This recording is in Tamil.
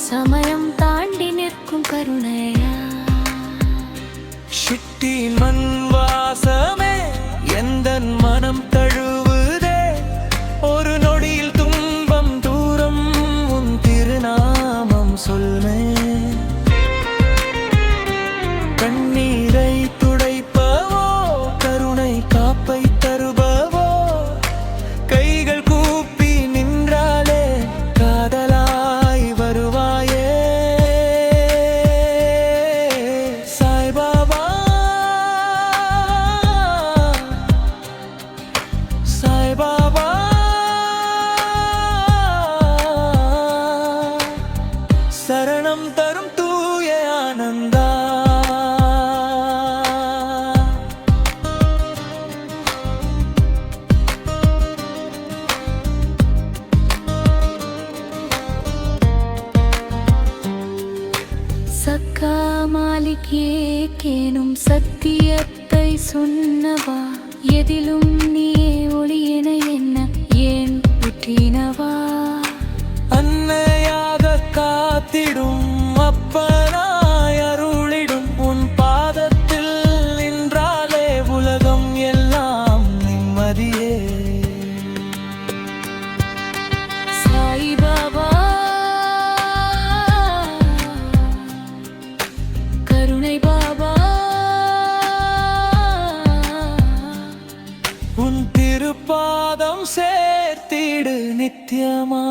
சமயம் தாண்டி நிற்கும் கருணையா? சிட்டி மண் வாசமே எந்த மனம் தழுவுதே? ஒரு நொடியில் துன்பம் தூரம் உன் திருநாமம் சொல்லே கண்ணீரை சரணம் தரும் தூய ஆனந்தா. சக்கா மாலிக் ஏகேனும் சத்தியத்தை சொன்னவா? எதிலும் நீ காத்திடும். அப்பனாய் அருளிடும். உன் பாதத்தில் நின்றாலே உலகம் எல்லாம் நிம்மதியே. சாய்பாபா கருணை பாபா உன் திருப்பாதம் சேர்த்திடு நித்தியமா